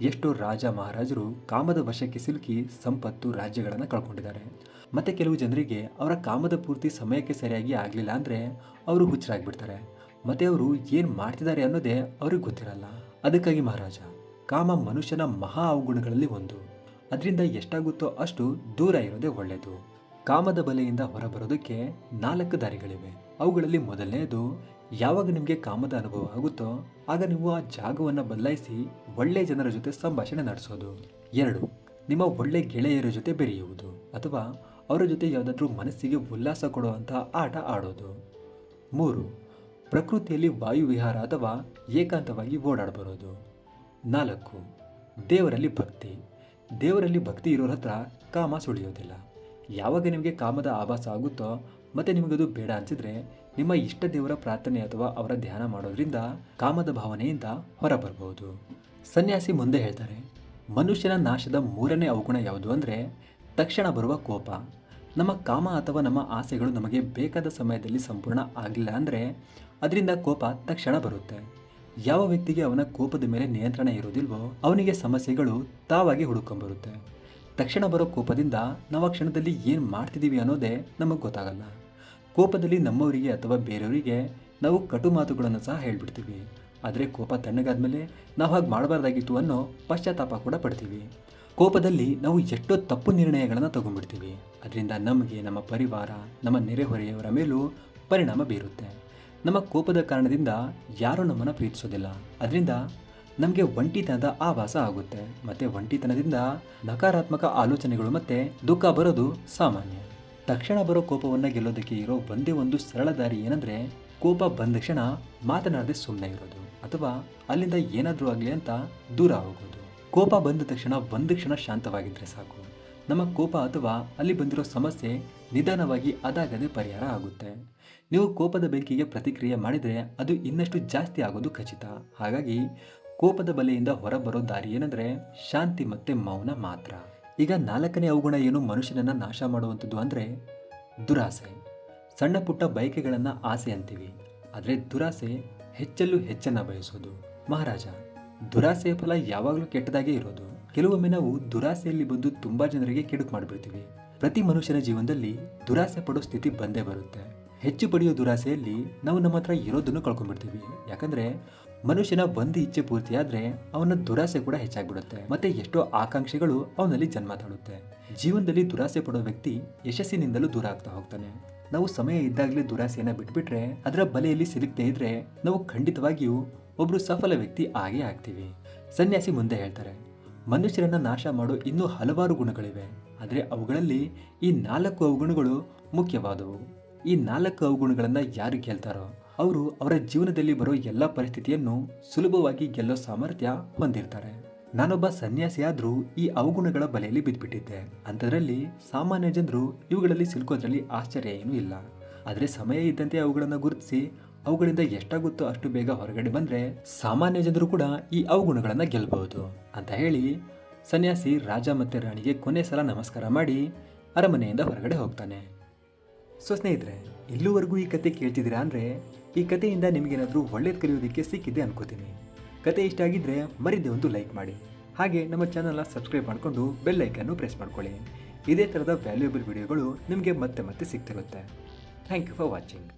ಎಷ್ಟೋ ರಾಜ ಮಹಾರಾಜರು ಕಾಮದ ವಶಕ್ಕೆ ಸಿಲುಕಿ ಸಂಪತ್ತು ರಾಜ್ಯಗಳನ್ನು ಕಳ್ಕೊಂಡಿದ್ದಾರೆ. ಮತ್ತು ಕೆಲವು ಜನರಿಗೆ ಅವರ ಕಾಮದ ಪೂರ್ತಿ ಸಮಯಕ್ಕೆ ಸರಿಯಾಗಿ ಆಗಲಿಲ್ಲ ಅಂದರೆ ಅವರು ಹುಚ್ಚರಾಗ್ಬಿಡ್ತಾರೆ ಮತ್ತು ಅವರು ಏನು ಮಾಡ್ತಿದ್ದಾರೆ ಅನ್ನೋದೇ ಅವ್ರಿಗೆ ಗೊತ್ತಿರಲ್ಲ. ಅದಕ್ಕಾಗಿ ಮಹಾರಾಜ, ಕಾಮ ಮನುಷ್ಯನ ಮಹಾ ಅವಗುಣಗಳಲ್ಲಿ ಒಂದು. ಅದರಿಂದ ಎಷ್ಟಾಗುತ್ತೋ ಅಷ್ಟು ದೂರ ಇರೋದೇ ಒಳ್ಳೆಯದು. ಕಾಮದ ಬಲೆಯಿಂದ ಹೊರಬರೋದಕ್ಕೆ ನಾಲ್ಕು ದಾರಿಗಳಿವೆ. ಅವುಗಳಲ್ಲಿ ಮೊದಲನೆಯದು ಯಾವಾಗ ನಿಮಗೆ ಕಾಮದ ಅನುಭವ ಆಗುತ್ತೋ, ಆಗ ನೀವು ಆ ಜಾಗವನ್ನು ಬದಲಾಯಿಸಿ ಒಳ್ಳೆ ಜನರ ಜೊತೆ ಸಂಭಾಷಣೆ ನಡೆಸೋದು. ಎರಡು, ನಿಮ್ಮ ಒಳ್ಳೆ ಗೆಳೆಯರ ಜೊತೆ ಬೆರೆಯುವುದು, ಅಥವಾ ಅವರ ಜೊತೆ ಯಾವುದಾದ್ರೂ ಮನಸ್ಸಿಗೆ ಉಲ್ಲಾಸ ಕೊಡುವಂಥ ಆಟ ಆಡೋದು. ಮೂರು, ಪ್ರಕೃತಿಯಲ್ಲಿ ವಾಯುವಿಹಾರ ಅಥವಾ ಏಕಾಂತವಾಗಿ ಓಡಾಡಬರೋದು. ನಾಲ್ಕು, ದೇವರಲ್ಲಿ ಭಕ್ತಿ. ದೇವರಲ್ಲಿ ಭಕ್ತಿ ಇರೋರ ಹತ್ರ ಕಾಮ ಸುಳಿಯೋದಿಲ್ಲ. ಯಾವಾಗ ನಿಮಗೆ ಕಾಮದ ಆಭಾಸ ಆಗುತ್ತೋ, ಮತ್ತು ನಿಮಗದು ಬೇಡ ಅನಿಸಿದ್ರೆ ನಿಮ್ಮ ಇಷ್ಟ ದೇವರ ಪ್ರಾರ್ಥನೆ ಅಥವಾ ಅವರ ಧ್ಯಾನ ಮಾಡೋದ್ರಿಂದ ಕಾಮದ ಭಾವನೆಯಿಂದ ಹೊರಬರಬಹುದು. ಸನ್ಯಾಸಿ ಮುಂದೆ ಹೇಳ್ತಾರೆ, ಮನುಷ್ಯನ ನಾಶದ ಮೂರನೇ ಅವಗುಣ ಯಾವುದು ಅಂದರೆ ತಕ್ಷಣ ಬರುವ ಕೋಪ. ನಮ್ಮ ಕಾಮ ಅಥವಾ ನಮ್ಮ ಆಸೆಗಳು ನಮಗೆ ಬೇಕಾದ ಸಮಯದಲ್ಲಿ ಸಂಪೂರ್ಣ ಆಗಲಿಲ್ಲ ಅಂದರೆ ಅದರಿಂದ ಕೋಪ ತಕ್ಷಣ ಬರುತ್ತೆ. ಯಾವ ವ್ಯಕ್ತಿಗೆ ಅವನ ಕೋಪದ ಮೇಲೆ ನಿಯಂತ್ರಣ ಇರೋದಿಲ್ವೋ ಅವನಿಗೆ ಸಮಸ್ಯೆಗಳು ತಾವಾಗಿ ಹುಡುಕೊಂಬರುತ್ತೆ. ತಕ್ಷಣ ಬರೋ ಕೋಪದಿಂದ ನಾವು ಕ್ಷಣದಲ್ಲಿ ಏನು ಮಾಡ್ತಿದ್ದೀವಿ ಅನ್ನೋದೇ ನಮಗೆ ಗೊತ್ತಾಗಲ್ಲ. ಕೋಪದಲ್ಲಿ ನಮ್ಮವರಿಗೆ ಅಥವಾ ಬೇರೆಯವರಿಗೆ ನಾವು ಕಟು ಮಾತುಗಳನ್ನು ಸಹ ಹೇಳಿಬಿಡ್ತೀವಿ. ಆದರೆ ಕೋಪ ತಣ್ಣಗಾದ್ಮೇಲೆ ನಾವು ಹಾಗೆ ಮಾಡಬಾರ್ದಾಗಿತ್ತು ಅನ್ನೋ ಪಶ್ಚಾತ್ತಾಪ ಕೂಡ ಪಡ್ತೀವಿ. ಕೋಪದಲ್ಲಿ ನಾವು ಎಷ್ಟೋ ತಪ್ಪು ನಿರ್ಣಯಗಳನ್ನು ತಗೊಂಡ್ಬಿಡ್ತೀವಿ. ಅದರಿಂದ ನಮಗೆ, ನಮ್ಮ ಪರಿವಾರ, ನಮ್ಮ ನೆರೆಹೊರೆಯವರ ಮೇಲೂ ಪರಿಣಾಮ ಬೀರುತ್ತೆ. ನಮ್ಮ ಕೋಪದ ಕಾರಣದಿಂದ ಯಾರೂ ನಮ್ಮನ್ನು ಪ್ರೀತಿಸೋದಿಲ್ಲ. ಅದರಿಂದ ನಮಗೆ ಒಂಟಿತನದ ಆಭಾಸ ಆಗುತ್ತೆ. ಮತ್ತು ಒಂಟಿತನದಿಂದ ನಕಾರಾತ್ಮಕ ಆಲೋಚನೆಗಳು ಮತ್ತು ದುಃಖ ಬರೋದು ಸಾಮಾನ್ಯ. ತಕ್ಷಣ ಬರೋ ಕೋಪವನ್ನು ಗೆಲ್ಲೋದಕ್ಕೆ ಇರೋ ಒಂದೇ ಒಂದು ಸರಳ ದಾರಿ ಏನಂದರೆ, ಕೋಪ ಬಂದ ಕ್ಷಣ ಮಾತನಾಡದೆ ಸುಮ್ಮನೆ ಇರೋದು ಅಥವಾ ಅಲ್ಲಿಂದ ಏನಾದರೂ ಆಗಲಿ ಅಂತ ದೂರ ಹೋಗೋದು. ಕೋಪ ಬಂದ ತಕ್ಷಣ ಒಂದು ಕ್ಷಣ ಶಾಂತವಾಗಿದ್ದರೆ ಸಾಕು. ನಮ್ಮ ಕೋಪ ಅಥವಾ ಅಲ್ಲಿ ಬಂದಿರೋ ಸಮಸ್ಯೆ ನಿಧಾನವಾಗಿ ಅದಾಗದೆ ಪರಿಹಾರ ಆಗುತ್ತೆ. ನೀವು ಕೋಪದ ಬೆಂಕಿಗೆ ಪ್ರತಿಕ್ರಿಯೆ ಮಾಡಿದರೆ ಅದು ಇನ್ನಷ್ಟು ಜಾಸ್ತಿ ಆಗೋದು ಖಚಿತ. ಹಾಗಾಗಿ ಕೋಪದ ಬಲೆಯಿಂದ ಹೊರಬರೋ ದಾರಿ ಏನಂದರೆ, ಶಾಂತಿ ಮತ್ತು ಮೌನ ಮಾತ್ರ. ಈಗ ನಾಲ್ಕನೇ ಅವಗುಣ ಏನು ಮನುಷ್ಯನನ್ನು ನಾಶ ಮಾಡುವಂಥದ್ದು ಅಂದರೆ ದುರಾಸೆ. ಸಣ್ಣ ಪುಟ್ಟ ಬಯಕೆಗಳನ್ನು ಆಸೆ ಅಂತೀವಿ. ಆದರೆ ದುರಾಸೆ ಹೆಚ್ಚಲ್ಲೂ ಹೆಚ್ಚನ್ನು ಬಯಸೋದು. ಮಹಾರಾಜ, ದುರಾಸೆಯ ಫಲ ಯಾವಾಗಲೂ ಕೆಟ್ಟದಾಗೇ ಇರೋದು. ಕೆಲವೊಮ್ಮೆ ನಾವು ದುರಾಸೆಯಲ್ಲಿ ಬಂದು ತುಂಬ ಜನರಿಗೆ ಕೆಡುಕು ಮಾಡಿಬಿಡ್ತೀವಿ. ಪ್ರತಿ ಮನುಷ್ಯನ ಜೀವನದಲ್ಲಿ ದುರಾಸೆ ಪಡೋ ಸ್ಥಿತಿ ಬಂದೇ ಬರುತ್ತೆ. ಹೆಚ್ಚು ಪಡೆಯೋ ದುರಾಸೆಯಲ್ಲಿ ನಾವು ನಮ್ಮ ಹತ್ರ ಇರೋದನ್ನು ಕಳ್ಕೊಂಡ್ಬಿಡ್ತೀವಿ. ಯಾಕಂದ್ರೆ ಮನುಷ್ಯನ ಒಂದು ಇಚ್ಛೆ ಪೂರ್ತಿಯಾದ್ರೆ ಅವನ ದುರಾಸೆ ಕೂಡ ಹೆಚ್ಚಾಗ್ಬಿಡುತ್ತೆ. ಮತ್ತೆ ಎಷ್ಟೋ ಆಕಾಂಕ್ಷೆಗಳು ಅವನಲ್ಲಿ ಜನ್ಮ ತಾಳುತ್ತೆ. ಜೀವನದಲ್ಲಿ ದುರಾಸೆ ಪಡೋ ವ್ಯಕ್ತಿ ಯಶಸ್ಸಿನಿಂದಲೂ ದೂರ ಆಗ್ತಾ ಹೋಗ್ತಾನೆ. ನಾವು ಸಮಯ ಇದ್ದಾಗಲೇ ದುರಾಸೆಯನ್ನ ಬಿಟ್ಬಿಟ್ರೆ ಅದರ ಬಲೆಯಲ್ಲಿ ಸಿಲುಕ್ತೇ ಇದ್ರೆ ನಾವು ಖಂಡಿತವಾಗಿಯೂ ಒಬ್ರು ಸಫಲ ವ್ಯಕ್ತಿ ಆಗೇ ಆಗ್ತೀವಿ. ಸನ್ಯಾಸಿ ಮುಂದೆ ಹೇಳ್ತಾರೆ, ಮನುಷ್ಯರನ್ನ ನಾಶ ಮಾಡೋ ಇನ್ನೂ ಹಲವಾರು ಗುಣಗಳಿವೆ. ಆದರೆ ಅವುಗಳಲ್ಲಿ ಈ ನಾಲ್ಕು ಅವಗುಣಗಳು ಮುಖ್ಯವಾದವು. ಈ ನಾಲ್ಕು ಅವಗುಣಗಳನ್ನು ಯಾರು ಗೆಲ್ತಾರೋ ಅವರು ಅವರ ಜೀವನದಲ್ಲಿ ಬರೋ ಎಲ್ಲ ಪರಿಸ್ಥಿತಿಯನ್ನು ಸುಲಭವಾಗಿ ಗೆಲ್ಲೋ ಸಾಮರ್ಥ್ಯ ಹೊಂದಿರ್ತಾರೆ. ನಾನೊಬ್ಬ ಸನ್ಯಾಸಿಯಾದರೂ ಈ ಅವಗುಣಗಳ ಬಲೆಯಲ್ಲಿ ಬಿದ್ದುಬಿಟ್ಟಿದ್ದೆ ಅಂಥದ್ರಲ್ಲಿ ಸಾಮಾನ್ಯ ಜನರು ಇವುಗಳಲ್ಲಿ ಸಿಲುಕೋದ್ರಲ್ಲಿ ಆಶ್ಚರ್ಯ ಏನೂ ಇಲ್ಲ. ಆದರೆ ಸಮಯ ಇದ್ದಂತೆ ಅವುಗಳನ್ನು ಗುರುತಿಸಿ ಅವುಗಳಿಂದ ಎಷ್ಟಾಗುತ್ತೋ ಅಷ್ಟು ಬೇಗ ಹೊರಗಡೆ ಬಂದರೆ ಸಾಮಾನ್ಯ ಜನರು ಕೂಡ ಈ ಅವಗುಣಗಳನ್ನು ಗೆಲ್ಲಬಹುದು ಅಂತ ಹೇಳಿ ಸನ್ಯಾಸಿ ರಾಜ ಮತ್ತು ರಾಣಿಗೆ ಕೊನೆ ಸಲ ನಮಸ್ಕಾರ ಮಾಡಿ ಅರಮನೆಯಿಂದ ಹೊರಗಡೆ ಹೋಗ್ತಾನೆ. ಸೊ ಸ್ನೇಹಿತರೆ ಇಲ್ಲಿವರೆಗೂ ಈ ಕತೆ ಕೇಳ್ತಿದ್ದೀರಾ ಅಂದರೆ ಈ ಕಥೆಯಿಂದ ನಿಮಗೇನಾದರೂ ಒಳ್ಳೇದು ಕಲಿಯೋದಕ್ಕೆ ಸಿಕ್ಕಿದೆ ಅನ್ಕೋತೀನಿ. ಕತೆ ಇಷ್ಟ ಆಗಿದ್ರೆ ಮರಿದೆ ಒಂದು ಲೈಕ್ ಮಾಡಿ. ಹಾಗೆ ನಮ್ಮ ಚಾನಲ್ನ ಸಬ್ಸ್ಕ್ರೈಬ್ ಮಾಡಿಕೊಂಡು ಬೆಲ್ ಐಕನ್ನು ಪ್ರೆಸ್ ಮಾಡ್ಕೊಳ್ಳಿ. ಇದೇ ಥರದ ವ್ಯಾಲ್ಯೂಬಲ್ ವಿಡಿಯೋಗಳು ನಿಮಗೆ ಮತ್ತೆ ಮತ್ತೆ ಸಿಗ್ತಿರುತ್ತೆ. Thank you for watching